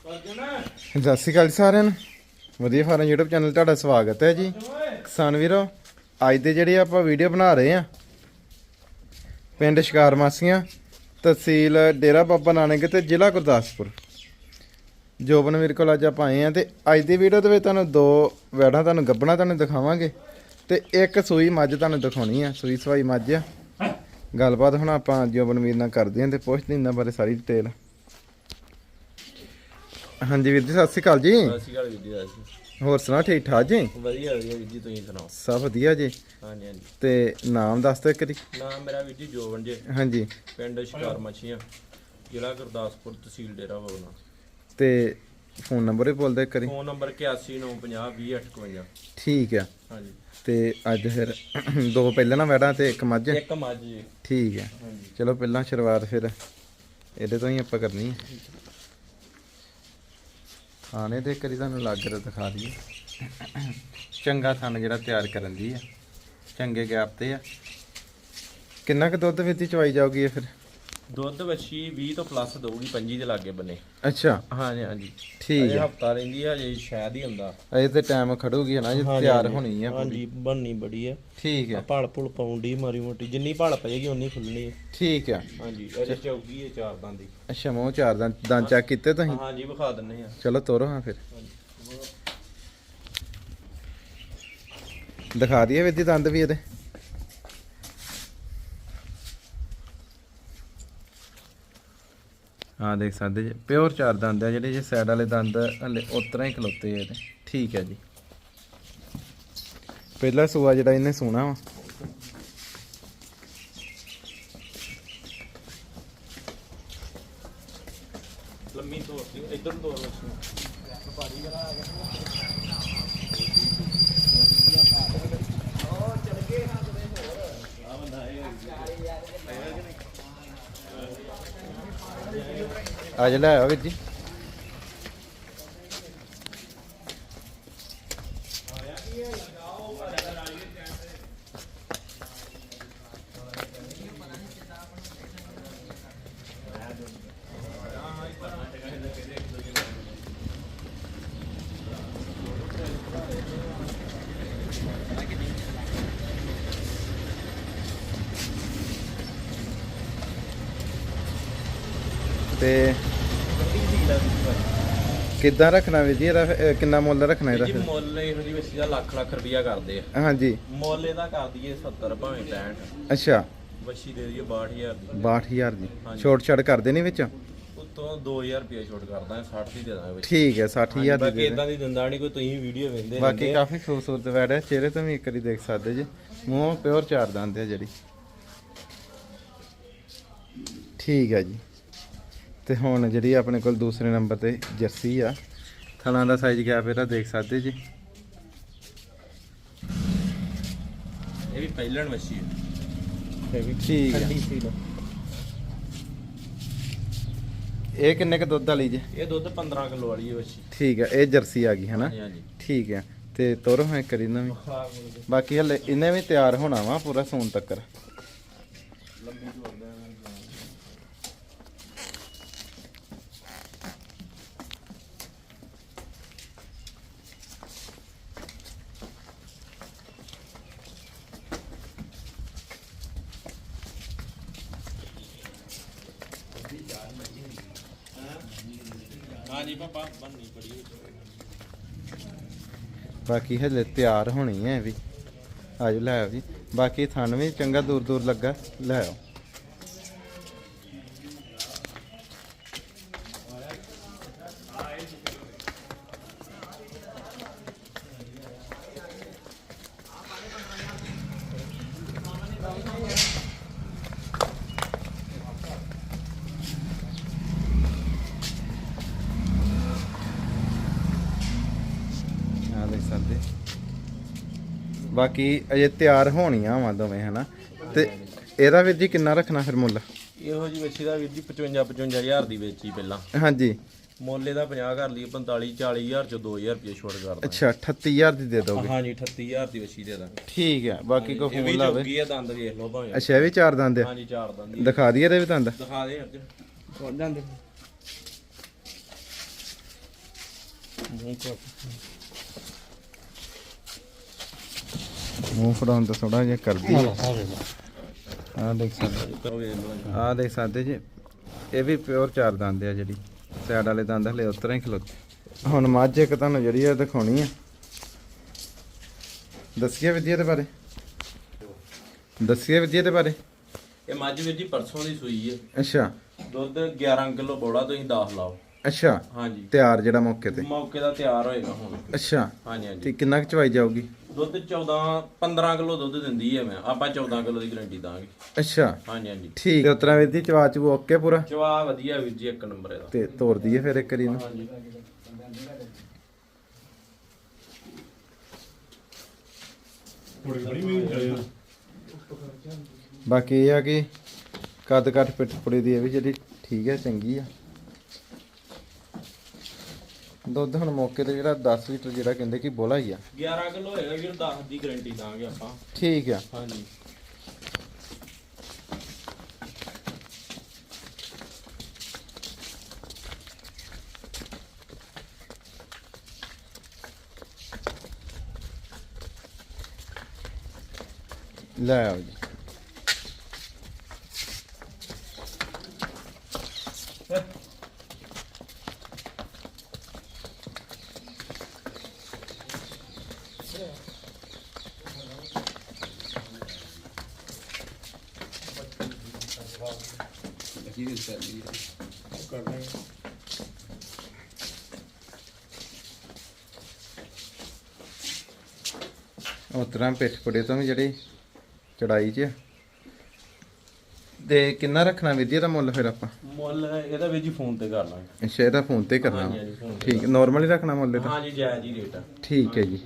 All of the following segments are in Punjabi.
ਸਤਿ ਸ਼੍ਰੀ ਅਕਾਲ ਜੀ ਸਾਰਿਆਂ ਨੂੰ। ਵਧੀਆ ਫਾਰਮ YouTube ਚੈਨਲ ਤੁਹਾਡਾ ਸਵਾਗਤ ਹੈ ਜੀ। ਕਿਸਾਨ ਵੀਰੋ, ਅੱਜ ਦੇ ਜਿਹੜੇ ਆਪਾਂ ਵੀਡੀਓ ਬਣਾ ਰਹੇ ਆ ਪਿੰਡ ਸ਼ਿਕਾਰ ਮਾਸੀਆਂ, ਤਹਿਸੀਲ ਡੇਰਾ ਬਾਬਾ ਨਾਨਕ ਤੇ ਜ਼ਿਲ੍ਹਾ ਗੁਰਦਾਸਪੁਰ। ਜੋਬਨ ਵੀਰ ਕੋਲ ਅੱਜ ਆਪਾਂ ਆਏ ਆ ਤੇ ਅੱਜ ਦੀ ਵੀਡੀਓ ਦੇ ਵਿੱਚ ਤੁਹਾਨੂੰ ਦੋ ਵੈੜਾਂ ਤੁਹਾਨੂੰ ਗੱਬਣਾ ਤੁਹਾਨੂੰ ਦਿਖਾਵਾਂਗੇ ਤੇ ਇੱਕ ਸੂਈ ਮੱਝ ਤੁਹਾਨੂੰ ਦਿਖਾਉਣੀ ਆ, ਸੂਈ ਸਵਾਈ ਮੱਝ ਆ। ਗੱਲਬਾਤ ਹੁਣ ਆਪਾਂ ਜੋਬਨ ਵੀਰ ਨਾਲ ਕਰਦੇ ਆਂ ਤੇ ਪੁੱਛਦੇ ਇਹਨਾਂ ਬਾਰੇ ਸਾਰੀ ਡਿਟੇਲ ਹਾਂਜੀ ਵੀਰ ਜੀ ਸਤਿ ਸ਼੍ਰੀ ਅਕਾਲ ਜੀ। ਸਤਿ ਸ਼੍ਰੀ ਅਕਾਲ ਵੀਰ ਜੀ ਸਤਿ ਸ਼੍ਰੀ ਹੋਰ ਸੁਣਾ ਠੀਕ ਠਾਕ ਜੀ। ਵਧੀਆ ਵਧੀਆ ਵੀਰ ਜੀ ਤੁਸੀਂ ਸੁਣਾਓ? ਸਭ ਵਧੀਆ ਜੀ। ਹਾਂਜੀ ਹਾਂਜੀ। ਤੇ ਨਾਮ ਦੱਸ ਦਿਓ ਇੱਕ ਵਾਰੀ। ਨਾਮ ਮੇਰਾ ਵੀਰ ਜੀ ਜੋਵਨ ਜੇ। ਹਾਂਜੀ। ਪਿੰਡ ਸ਼ਿਕਾਰ ਮੱਛੀਆਂ ਜ਼ਿਲ੍ਹਾ ਗੁਰਦਾਸਪੁਰ ਤਹਿਸੀਲ ਡੇਰਾ ਬਾਬਾ ਤੇ ਫੋਨ ਨੰਬਰ ਵੀ ਬੋਲ ਦਿਓ ਇੱਕ ਵਾਰੀ। ਫੋਨ ਨੰਬਰ 8195020851 ਠੀਕ ਆ। ਹਾਂਜੀ। ਤੇ ਅੱਜ ਫਿਰ ਦੋ ਪਹਿਲਾਂ ਨਾ ਵੈੜਾਂ ਤੇ ਇੱਕ ਮੱਝ। ਇੱਕ ਮੱਝ ਜੀ। ਠੀਕ ਆ। ਚਲੋ ਪਹਿਲਾਂ ਸ਼ੁਰੂਆਤ ਫਿਰ ਇਹਦੇ ਤੋਂ ਹੀ ਆਪਾਂ ਕਰਨੀ ਹੈ ਥਾਣੇ ਤੇ ਕਰੀ ਤੁਹਾਨੂੰ ਲੱਗ ਰਿਹਾ ਦਿਖਾ ਦਈਏ। ਚੰਗਾ ਥਣ ਜਿਹੜਾ ਤਿਆਰ ਕਰਨ ਦੀ ਆ। ਚੰਗੇ ਗੈਪ ਤੇ ਆ। ਕਿੰਨਾ ਕੁ ਦੁੱਧ ਵਿੱਚ ਚਵਾਈ ਜਾਊਗੀ ਇਹ ਫਿਰ? ਦੁੱਧ ਵੱਛੀ 20 ਤੋਂ ਪਲੱਸ ਦਊਗੀ 25 ਦੇ ਲਾਗੇ ਬੰਨੇ। ਅੱਛਾ। ਹਾਂਜੀ ਹਾਂਜੀ। ਠੀਕ ਆ ਹਫਤਾ ਰਹਿੰਦੀ ਆ ਜੇ ਸ਼ਾਇਦ ਹੀ ਹੁੰਦਾ। ਅਜੇ ਤੇ ਟਾਈਮ ਖੜੂਗੀ ਹੈ ਨਾ ਜੇ ਤਿਆਰ ਹੋਣੀ ਆ ਹਾਂਜੀ ਬਣਨੀ ਬੜੀ ਆ। ਠੀਕ ਆ ਭਲ ਭੁਲ ਪਾਉਂਦੀ ਮਾਰੀ ਮੋਟੀ ਜਿੰਨੀ ਭਲ ਪਏਗੀ ਉਨੀ ਖੁੱਲਣੀ ਹੈ ਠੀਕ ਆ। ਹਾਂਜੀ ਅਜੇ ਚੌਗੀ ਹੈ ਚਾਰ ਦੰਦ ਦੀ। ਅੱਛਾ ਮੂੰਹ ਚਾਰ ਦੰਦ ਦੰਦ ਚੈੱਕ ਕੀਤੇ ਤੁਸੀਂ? ਹਾਂਜੀ ਵਿਖਾ ਦਿੰਨੇ ਆ। ਚਲੋ ਤੋਰੋ ਹਾਂ ਫਿਰ। ਦਿਖਾ ਦਈਏ ਵਿੱਦੀ ਦੰਦ ਵੀ ਇਹਦੇ। ਹਾਂ, ਦੇਖ ਸਕਦੇ ਜੀ। ਪਿਓਰ ਚਾਰ ਦੰਦ ਆ ਜਿਹੜੇ, ਜੇ ਸਾਈਡ ਵਾਲੇ ਦੰਦ ਹਲੇ ਉਤਰਾ ਹੀ ਖਲੋਤੇ ਆ ਇਹਦੇ। ਠੀਕ ਹੈ ਜੀ। ਪਹਿਲਾ ਸੂਆ ਜਿਹੜਾ ਇਹਨੇ ਸੋਣਾ ਵਾ। ਲੰਮੀ ਤੋਰ ਦੀ ਇਧਰ ਨੂੰ ਤੋਰ ਲੱਛੀ ਅੱਜ ਲੈ ਆਓ ਵੀਰ ਜੀ ਤੇ ਕਿੱਦਾਂ ਰੱਖਣਾ ਵੀਰ ਜੀ? ਇਹਦਾ ਅਹ ਕਿੰਨਾ ਮੁੱਲ ਰੱਖਣਾ ਇਹਦਾ ਜੀ ਫਿਰ? ਮੁੱਲ ਇਹੋ ਜੀ ਵਸੀ ਦਾ ਲੱਖ ਲੱਖ ਰੁਪਿਆ ਕਰਦੇ ਆ। ਹਾਂਜੀ। ਮੁੱਲ ਇਹਦਾ ਕਰ ਦਈਏ 70 ਭਾਵੇਂ 65 ਅੱਛਾ। ਵਸੀ ਦੇ ਦਈਏ 62000 ਦੀ। 62000 ਦੀ। ਹਾਂਜੀ। ਛੋਟ ਛੜ ਕਰਦੇ ਨਹੀਂ ਵਿੱਚ? ਉਤੋਂ 2000 ਰੁਪਿਆ ਛੋਟ ਕਰਦਾ 60 ਦੀ ਦੇ ਦਾਂਗੇ ਵਸੀ ਠੀਕ ਹੈ 60000 ਦੀ ਬਾਕੀ ਦੇ ਇਦਾਂ ਦੀ ਦਿੰਦਾ ਨਹੀਂ ਕੋਈ ਤੁਸੀਂ ਵੀਡੀਓ ਵੇਖਦੇ ਬਾਕੀ ਕਾਫੀ ਖੂਬਸੂਰਤ ਵੈੜ ਹੈ ਚਿਹਰੇ ਤੋਂ ਵੀ ਇੱਕ ਵਾਰੀ ਦੇਖ ਸਕਦੇ ਜੀ। ਮੂੰਹ ਪਿਓਰ ਚਾਰ ਦੰਦ ਹੈ ਜਿਹੜੀ। ਠੀਕ ਹੈ ਜੀ। ਤੇ ਹੁਣ ਜਿਹੜੀ ਆਪਣੇ ਕੋਲ ਦੂਸਰੇ ਨੰਬਰ ਤੇ ਜਰਸੀ ਆ ਥਣਾ ਦਾ ਸਾਈਜ਼ ਗੈਪ ਇਹਦਾ ਦੇਖ ਸਕਦੇ ਜੀ। ਇਹ ਵੀ ਪਹਿਲਣ ਵਸੀ ਹੈ। ਇਹ ਵੀ ਠੀਕ ਹੈ ਇਹ ਕਿੰਨੇ ਕ ਦੁੱਧ ਵਾਲੀ ਜੀ? ਇਹ ਦੁੱਧ 15 ਕਿਲੋ ਵਾਲੀ ਹੈ ਵਸੀ ਠੀਕ ਹੈ ਇਹ ਜਰਸੀ ਆ ਗਈ ਹੈ ਨਾ? ਹਾਂਜੀ ਹਾਂਜੀ। ਠੀਕ ਹੈ ਤੇ ਤੁਰ ਹਾਂ ਕਰੀ ਨਾ ਵੀ। ਬਾਕੀ ਹਲੇ ਇਹਨੇ ਵੀ ਤਿਆਰ ਹੋਣਾ ਵਾ ਪੂਰਾ ਸੂਨ ਤੱਕਰ। ਹਾਂਜੀ ਪਾਪਾ ਬੰਨੀ ਬੜੀ ਬਾਕੀ ਹਲੇ ਤਿਆਰ ਹੋਣੀ ਹੈ ਇਹ ਵੀ। ਆਜੋ ਲੈ ਆਓ ਜੀ। ਬਾਕੀ ਥਣ ਵੀ ਚੰਗਾ ਦੂਰ ਦੂਰ ਲੱਗਾ, ਲੈ ਆਓ ਆ ਦੇਖ ਸਕਦੇ ਬਾਕੀ ਅਜੇ ਤਿਆਰ ਹੋਣੀਆਂ ਵਾ ਦੋਵੇਂ ਹਨਾ? ਤੇ ਇਹਦਾ ਵੀਰ ਜੀ ਕਿੰਨਾ ਰੱਖਣਾ ਫਿਰ ਮੁੱਲ? ਇਹੋ ਜੀ ਵਸੀ ਦਾ ਵੀਰ ਜੀ 55 55000 ਦੀ ਵੇਚੀ ਪਹਿਲਾਂ। ਹਾਂਜੀ। ਮੁੱਲ ਇਹਦਾ 50 ਕਰ ਲਈ 45 40000 ਚੋਂ 2000 ਰੁਪਏ ਛੋੜ ਕਰਦਾ। ਅੱਛਾ 38000 ਦੀ ਦੇ ਦੋਗੇ? ਹਾਂਜੀ 38000 ਦੀ ਵਸੀ ਦੇ ਦਾਂਗੇ। ਠੀਕ ਹੈ ਬਾਕੀ ਕੋ ਇਹ ਵੀ ਫੋਨ ਲਾਵੇ? ਜੋਗੀ ਆ ਦੰਦ ਵੇਖ ਲਓ ਭਾਵੇਂ। ਅੱਛਾ ਇਹ ਵੀ ਚਾਰ ਦੰਦ ਆ? ਹਾਂਜੀ ਚਾਰ ਦੰਦ ਦਿਖਾ ਦਈਏ ਇਹਦੇ ਵੀ ਦੰਦ? ਦਿਖਾ ਦੇ ਅਰਜਨ ਜਾਂਦੇ ਮੂੰਹ ਕੋ ਮੂੰਹ ਫੜਾਉਣ ਤਾਂ ਥੋੜਾ ਜਿਹਾ ਕਰਦੀ ਆ ਹੈ ਆ ਦੇਖ ਸਕਦੇ ਆਹ ਦੇਖ ਸਕਦੇ ਜੀ। ਇਹ ਵੀ ਪਿਓਰ ਚਾਰ ਦੰਦ ਆ ਜਿਹੜੀ। ਸਾਈਡ ਵਾਲੇ ਦੰਦ ਹਲੇ ਉਤਰਾ ਹੀ ਖਲੋਤੇ। ਹੁਣ ਮੱਝ ਇੱਕ ਤੁਹਾਨੂੰ ਜਿਹੜੀ ਆ ਦਿਖਾਉਣੀ ਆ। ਦੱਸੀਏ ਵਿਦਿਆ ਦੇ ਬਾਰੇ। ਦੱਸੀਏ ਵਿਦਿਆ ਦੇ ਬਾਰੇ। ਇਹ ਮੱਝ ਵੀਰ ਜੀ ਪਰਸੋਂ ਦੀ ਸੂਈ ਹੈ ਅੱਛਾ। ਦੁੱਧ 11 ਕਿਲੋ ਬੋੜਾ ਤੁਸੀਂ 10 ਲਾਓ। ਅੱਛਾ। ਹਾਂਜੀ। ਤਿਆਰ ਜਿਹੜਾ ਮੌਕੇ ਤੇ। ਮੌਕੇ ਦਾ ਤਿਆਰ ਹੋਏਗਾ ਹੁਣ। ਅੱਛਾ। ਹਾਂਜੀ ਹਾਂਜੀ। ਤੇ ਕਿੰਨਾ ਕੁ ਚਵਾਈ ਜਾਊਗੀ? ਦੁੱਧ 14 15 ਕਿਲੋ ਦੁੱਧ ਦਿੰਦੀ ਹੈ ਮੈਂ। ਆਪਾਂ 14 ਕਿਲੋ ਦੀ ਗਾਰੰਟੀ ਦਾਂਗੇ। ਅੱਛਾ। ਹਾਂਜੀ ਹਾਂਜੀ। ਠੀਕ ਹੈ ਉਤਰਾ ਵੀਰ ਦੀ ਚਵਾ ਚੂ ਓਕੇ ਪੂਰਾ? ਜਵਾ ਵਧੀਆ ਵੀਰ ਜੀ ਇੱਕ ਨੰਬਰ ਇਹਦਾ। ਤੇ ਤੋਰ ਦਈਏ ਫਿਰ ਇੱਕ ਵਾਰੀ ਨੂੰ ਹਾਂਜੀ। ਬਾਕੀ ਇਹ ਆ ਕਿ ਕੱਦ ਕੱਟ ਪਿੱਠ ਪੁੜੀ ਦੀ ਇਹ ਵੀ ਜਿਹੜੀ ਠੀਕ ਹੈ ਚੰਗੀ ਆ। ਦੁੱਧ ਹੁਣ ਮੌਕੇ ਤੇ ਜਿਹੜਾ 10 ਲੀਟਰ ਜਿਹੜਾ ਕਹਿੰਦੇ ਕਿ ਬੋਲਾ ਹੀ ਆ। 11 ਕਿਲੋ ਹੋਏਗਾ ਵੀਰ 10 ਦੀ ਗਾਰੰਟੀ ਦਾਂਗੇ ਆਪਾਂ। ਠੀਕ ਆ। ਹਾਂਜੀ। ਲੈ ਆਓ ਜੀ। ਉਸ ਤਰ੍ਹਾਂ ਪਿੱਠ ਪੁੜੇ ਤੋਂ ਵੀ ਜਿਹੜੀ ਚੜਾਈ 'ਚ ਆ। ਤੇ ਕਿੰਨਾ ਰੱਖਣਾ ਵਿਦਿਆ ਦਾ ਮੁੱਲ ਫਿਰ ਆਪਾਂ? ਮੁੱਲ ਇਹਦਾ ਵੀਰ ਜੀ ਫੋਨ ਤੇ ਕਰ ਲਾਂਗੇ। ਅੱਛਾ ਇਹਦਾ ਫੋਨ ਤੇ ਕਰਨਾ ਹਾਂਜੀ। ਹਾਂਜੀ ਤੇ ਠੀਕ ਨਾਰਮਲ ਹੀ ਰੱਖਣਾ ਮੁੱਲ ਇਹਦਾ? ਹਾਂਜੀ ਜਾਇਜ਼ ਹੀ ਰੇਟ ਆ। ਠੀਕ ਹੈ ਜੀ।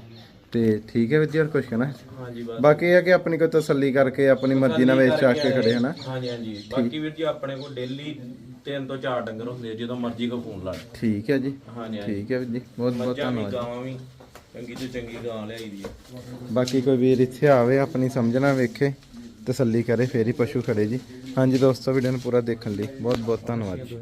ਤੇ ਠੀਕ ਹੈ ਵਿਦਿਆ ਹੋਰ ਕੁਝ ਕਹਿਣਾ? ਹਾਂਜੀ ਬਸ। ਬਾਕੀ ਇਹ ਆ ਕਿ ਆਪਣੀ ਕੋਈ ਤਸੱਲੀ ਕਰਕੇ ਆਪਣੀ ਮਰਜ਼ੀ ਨਾਲ ਵੇਚ ਚੱਕ ਕੇ ਖੜੇ ਹਨਾ ਹਾਂਜੀ ਹਾਂਜੀ। ਬਾਕੀ ਵੀਰ ਜੀ ਆਪਣੇ ਕੋਲ ਡੇਲੀ ਤਿੰਨ ਤੋਂ ਚਾਰ ਡੰਗਰ ਹੁੰਦੇ ਆ ਜਦੋਂ ਮਰਜ਼ੀ ਕੋ ਫੋਨ ਲਾ ਲਓ। ਠੀਕ ਹੈ ਜੀ। ਹਾਂਜੀ ਹਾਂਜੀ। ਠੀਕ ਹੈ ਵੀਰ ਜੀ ਬਹੁਤ ਬਹੁਤ ਮੱਝਾਂ ਵੀ ਧੰਨਵਾਦ ਗਾਵਾਂ ਵੀ ਚੰਗੀ ਤੋਂ ਚੰਗੀ ਗਾਂ ਲਿਆਈ ਦੀ ਆ। ਬਾਕੀ ਕੋਈ ਵੀਰ ਇੱਥੇ ਆਵੇ ਆਪਣੀ ਸਮਝਣਾ ਵੇਖੇ ਤਸੱਲੀ ਕਰੇ ਫੇਰ ਹੀ ਪਸ਼ੂ ਖੜੇ ਜੀ। ਹਾਂਜੀ ਦੋਸਤੋ ਵੀਡੀਓ ਨੂੰ ਪੂਰਾ ਦੇਖਣ ਲਈ ਬਹੁਤ ਬਹੁਤ ਧੰਨਵਾਦ ਜੀ।